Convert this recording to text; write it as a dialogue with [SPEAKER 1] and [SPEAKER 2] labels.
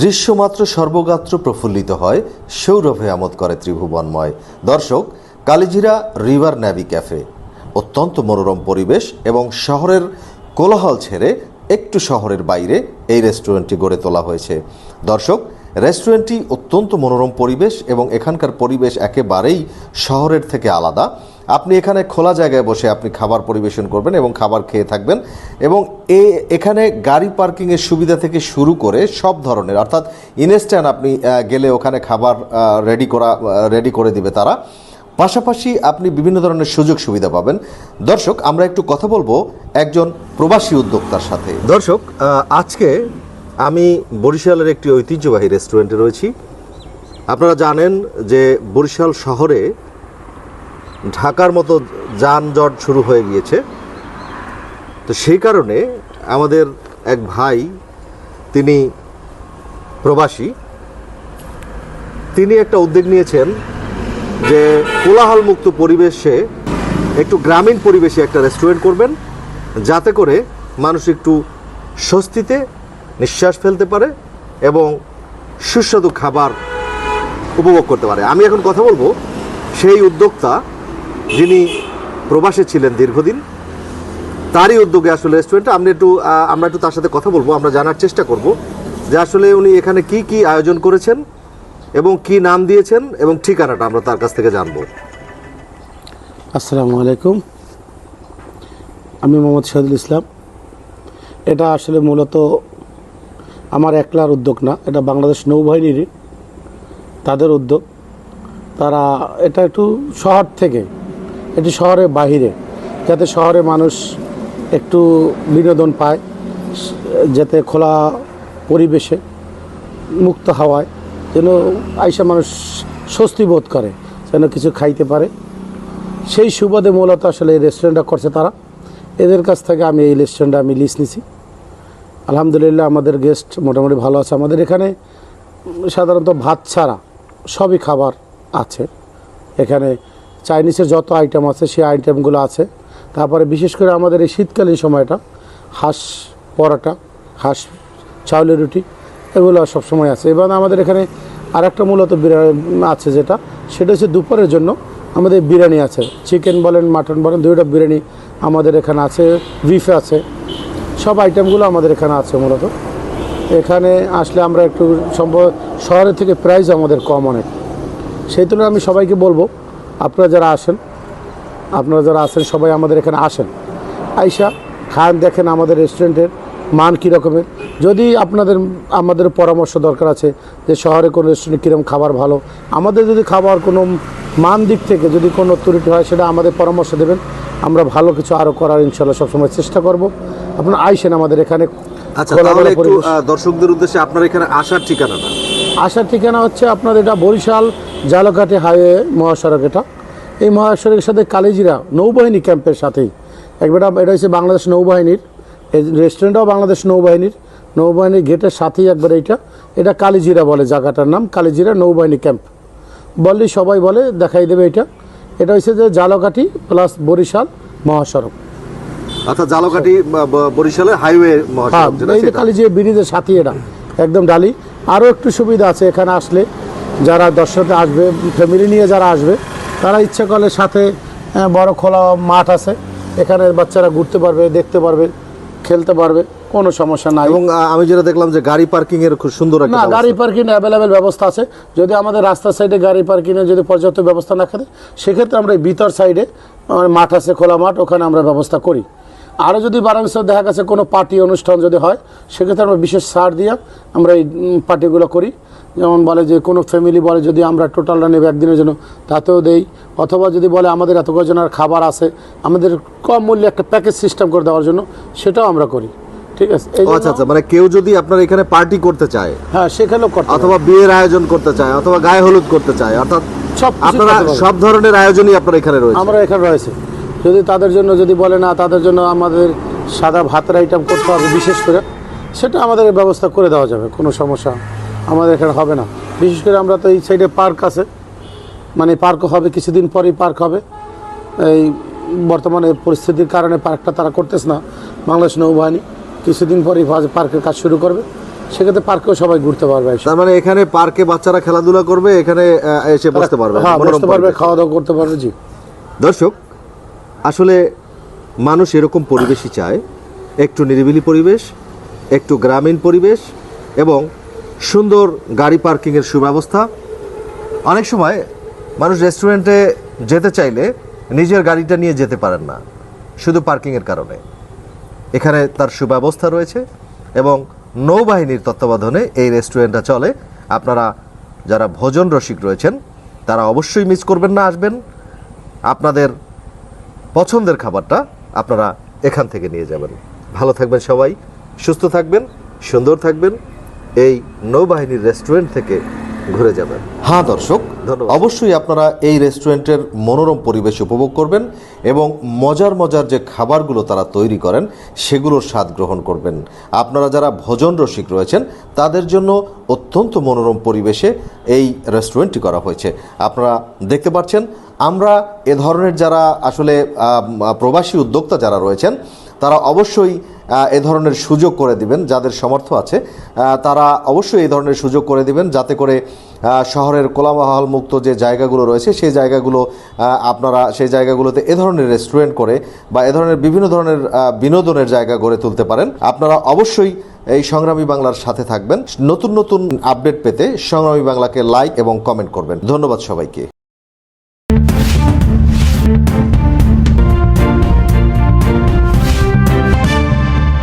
[SPEAKER 1] দৃশ্যমাত্র সর্বগাত্র প্রফুল্লিত হয় সৌরভে আমোদ করে ত্রিভুবনময়। দর্শক, কালিজিরা রিভার ন্যাভি ক্যাফে। অত্যন্ত মনোরম পরিবেশ এবং শহরের কোলাহল ছেড়ে একটু শহরের বাইরে এই রেস্টুরেন্টটি গড়ে তোলা হয়েছে। দর্শক, রেস্টুরেন্টটি অত্যন্ত মনোরম পরিবেশ এবং এখানকার পরিবেশ একেবারেই শহরের থেকে আলাদা। আপনি এখানে খোলা জায়গায় বসে আপনি খাবার পরিবেশন করবেন এবং খাবার খেয়ে থাকবেন এবং এ, এখানে গাড়ি পার্কিংয়ের সুবিধা থেকে শুরু করে সব ধরনের, অর্থাৎ ইনস্ট্যান্ট আপনি গেলে ওখানে খাবার রেডি করা রেডি করে দিবে তারা। পাশাপাশি আপনি বিভিন্ন ধরনের সুযোগ সুবিধা পাবেন। দর্শক, আমরা একটু কথা বলব একজন প্রবাসী উদ্যোক্তার সাথে। দর্শক আজকে আমি বরিশালের একটি ঐতিহ্যবাহী রেস্টুরেন্টে রয়েছি। আপনারা জানেন যে বরিশাল শহরে ঢাকার মতো যানজট শুরু হয়ে গিয়েছে। তো সেই কারণে আমাদের এক ভাই, তিনি প্রবাসী, তিনি একটা উদ্যোগ নিয়েছেন যে কোলাহল মুক্ত পরিবেশে একটু গ্রামীণ পরিবেশে একটা রেস্টুরেন্ট করবেন, যাতে করে মানুষ একটু স্বস্তিতে নিঃশ্বাস ফেলতে পারে এবং সুস্বাদু খাবার উপভোগ করতে পারে। আমি এখন কথা বলব, সেই উদ্যোক্তা যিনি প্রবাসে ছিলেন দীর্ঘদিন, তারই উদ্যোগে আসলে রেস্টুরেন্টটা আমরা একটু আমরা একটু তার সাথে কথা বলব, আমরা জানার চেষ্টা করব যে আসলে উনি এখানে কি কি আয়োজন করেছেন এবং কি নাম দিয়েছেন এবং ঠিকানাটা আমরা তার কাছ থেকে জানব।
[SPEAKER 2] আসসালামু আলাইকুম। আমি মোহাম্মদ শহীদুল ইসলাম। এটা আসলে মূলত আমার একলার উদ্যোগ না, এটা বাংলাদেশ নৌবাহিনীর তাদের উদ্যোগ। তারা, এটা একটু শহর থেকে এটি শহরের বাহিরে, যাতে শহরে মানুষ একটু বিনোদন পায়, যাতে খোলা পরিবেশে মুক্ত হাওয়ায়, যেন আইসা মানুষ স্বস্তি বোধ করে, যেন কিছু খাইতে পারে। সেই সুবাদে মূলত আসলে এই রেস্টুরেন্টটা করছে তারা। এদের কাছ থেকে আমি এই রেস্টুরেন্টটা আমি লিস্ট নিছি। আলহামদুলিল্লাহ আমাদের গেস্ট মোটামুটি ভালো আছে। আমাদের এখানে সাধারণত ভাত ছাড়া সবই খাবার আছে। এখানে চাইনিজের যত আইটেম আছে, সেই আইটেমগুলো আছে। তারপরে বিশেষ করে আমাদের এই শীতকালীন সময়টা, হাঁস পরোটা, হাঁস চাউলের রুটি, এগুলো সবসময় আছে। এবং আমাদের এখানে আরেকটা মূলত বিরিয়ানি আছে যেটা, সেটা হচ্ছে দুপুরের জন্য আমাদের বিরিয়ানি আছে। চিকেন বলেন মাটন বলেন, দুইটা বিরিয়ানি আমাদের এখানে আছে বিফ আছে। সব আইটেমগুলো আমাদের এখানে আছে মূলত। এখানে আসলে আমরা একটু সম্ভব শহরের থেকে প্রাইস আমাদের কম অনেক। সেই তুলনায় আমি সবাইকে বলব আপনারা যারা আসেন আপনারা যারা আসেন সবাই আমাদের এখানে আসেন। আইসা খান দেখেন আমাদের রেস্টুরেন্টের মান কী রকমের। যদি আপনাদের আমাদের পরামর্শ দরকার আছে যে শহরে কোনো রেস্টুরেন্টে কীরকম খাবার ভালো আমাদের যদি খাবার কোনো মান দিক থেকে যদি কোনো ত্রুটি হয় সেটা আমাদের পরামর্শ দেবেন। আমরা ভালো কিছু আরও করার ইনশাল্লাহ সবসময় চেষ্টা করব। আপনারা আইসেন আমাদের এখানে
[SPEAKER 1] আচ্ছা তাহলে একটু দর্শকদের উদ্দেশ্যে আপনার এখানে আসার ঠিকানাটা?
[SPEAKER 2] আসার ঠিকানা হচ্ছে আপনার এটা বরিশাল জালকাঠি হাইওয়ে মহাসড়ক এটা। এই মহাসড়কের সাথে কালিজিরা নৌবাহিনী ক্যাম্পের সাথেই। একবার এটা হচ্ছে বাংলাদেশ নৌবাহিনীর। রেস্টুরেন্টটাও বাংলাদেশ নৌবাহিনীর। নৌবাহিনীর গেটের সাথেই একবার এইটা। এটা কালিজিরা বলে জায়গাটার নাম কালিজিরা নৌবাহিনী ক্যাম্প। বললেই সবাই বলে দেখাই দেবে এটা। এটা হচ্ছে যে জালকাঠি প্লাস বরিশাল মহাসড়ক।
[SPEAKER 1] আচ্ছা বা- বরিশালের হাইওয়ে
[SPEAKER 2] হ্যাঁ
[SPEAKER 1] মহাসড়ক যেটা
[SPEAKER 2] এই যে। খালি ব্রিজের সাথে এটা। একদম ডালি। আরও একটু সুবিধা আছে এখানে আসলে। যারা দর্শকে আসবে ফ্যামিলি নিয়ে যারা আসবে তারা ইচ্ছা করলে সাথে বড় খোলা মাঠ আছে। এখানে বাচ্চারা ঘুরতে পারবে দেখতে পারবে খেলতে পারবে কোনো সমস্যা নাই।
[SPEAKER 1] এবং আমি যেটা দেখলাম যে গাড়ি পার্কিং এর খুব সুন্দর একটা
[SPEAKER 2] না গাড়ি পার্কিং অ্যাভেলেবেল ব্যবস্থা আছে। যদি আমাদের রাস্তার সাইডে গাড়ি পার্কিংয়ের যদি পর্যাপ্ত ব্যবস্থা না থাকে সেক্ষেত্রে আমরা এই ভিতর সাইডে মাঠ আছে খোলা মাঠ ওখানে আমরা ব্যবস্থা করি। আরও যদি বারাংশ দেখা গেছে কোনো পার্টি অনুষ্ঠান যদি হয় সেক্ষেত্রে আমরা বিশেষ ছাড় দিয়ে আমরা এই পার্টিগুলো করি। যেমন বলে যে কোনো ফ্যামিলি বলে যদি আমরা টোটালটা নেব একদিনের জন্য তাতেও দেই। অথবা যদি বলে আমাদের এত কজনের খাবার আছে আমাদের কম মূল্যে একটা প্যাকেজ সিস্টেম করে দেওয়ার জন্য সেটাও আমরা করি। ঠিক আছে?
[SPEAKER 1] আচ্ছা আচ্ছা মানে কেউ যদি আপনার এখানে পার্টি করতে চায়
[SPEAKER 2] হ্যাঁ সেখানেও করতে
[SPEAKER 1] অথবা বিয়ের আয়োজন করতে চায় অথবা গায়ে হলুদ করতে চায় অর্থাৎ
[SPEAKER 2] সব
[SPEAKER 1] আপনারা সব ধরনের আয়োজনই আপনার এখানে রয়েছে।
[SPEAKER 2] আমরা এখানে রয়েছে। যদি তাদের জন্য যদি বলে না তাদের জন্য আমাদের সাদা ভাতের আইটেম করতে হবে বিশেষ করে সেটা আমাদের ব্যবস্থা করে দেওয়া যাবে কোনো সমস্যা আমাদের এখানে হবে না। বিশেষ করে আমরা তো এই সাইডে পার্ক আছে মানে পার্ক হবে কিছুদিন পরেই পার্ক হবে। এই বর্তমানে পরিস্থিতির কারণে পার্কটা তারা করতেছে না বাংলাদেশ নৌবাহিনী কিছুদিন পরেই পার্কের কাজ শুরু করবে। সেক্ষেত্রে পার্কেও সবাই ঘুরতে পারবে।
[SPEAKER 1] তার মানে এখানে পার্কে বাচ্চারা খেলাধুলা করবে এখানে এসে বসতে পারবে
[SPEAKER 2] হ্যাঁ বসতে পারবে খাওয়া দাওয়া করতে পারবে জি।
[SPEAKER 1] দর্শক আসলে মানুষ এরকম পরিবেশই চায়। একটু নিরিবিলি পরিবেশ, একটু গ্রামীণ পরিবেশ এবং সুন্দর গাড়ি পার্কিংয়ের সুব্যবস্থা। অনেক সময় মানুষ রেস্টুরেন্টে যেতে চাইলে নিজের গাড়িটা নিয়ে যেতে পারেন না, শুধু পার্কিংয়ের কারণে। এখানে তার সুব্যবস্থা রয়েছে এবং নৌবাহিনীর তত্ত্বাবধানে এই রেস্টুরেন্টটা চলে। আপনারা যারা ভোজন রসিক রয়েছেন, তারা অবশ্যই মিস করবেন না, আসবেন। আপনাদের পছন্দের খাবারটা আপনারা এখান থেকে নিয়ে যাবেন ভালো থাকবেন সবাই, সুস্থ থাকবেন, সুন্দর থাকবেন, এই নৌবাহিনীর রেস্টুরেন্ট থেকে ঘুরে যাবেন হ্যাঁ দর্শক। অবশ্যই আপনারা এই রেস্টুরেন্টের মনোরম পরিবেশ উপভোগ করবেন এবং মজার মজার যে খাবারগুলো তারা তৈরি করেন, সেগুলোর স্বাদ গ্রহণ করবেন। আপনারা যারা ভোজন রসিক রয়েছেন, তাদের জন্য অত্যন্ত মনোরম পরিবেশে এই রেস্টুরেন্টটি করা হয়েছে। আপনারা দেখতে পাচ্ছেন, আমরা এ ধরনের যারা আসলে প্রবাসী উদ্যোক্তা যারা রয়েছেন তারা অবশ্যই এ ধরনের সুযোগ করে দিবেন, যাদের সমর্থ আছে তারা অবশ্যই এই ধরনের সুযোগ করে দিবেন, যাতে করে শহরের কোলাহল মুক্ত যে জায়গাগুলো রয়েছে, সেই জায়গাগুলো আপনারা সেই জায়গাগুলোতে এ ধরনের রেস্টুরেন্ট করে বা এ ধরনের বিভিন্ন ধরনের বিনোদনের জায়গা গড়ে তুলতে পারেন। আপনারা অবশ্যই এই সংগ্রামী বাংলার সাথে থাকবেন। নতুন নতুন আপডেট পেতে সংগ্রামী বাংলাকে লাইক এবং কমেন্ট করবেন। ধন্যবাদ সবাইকে।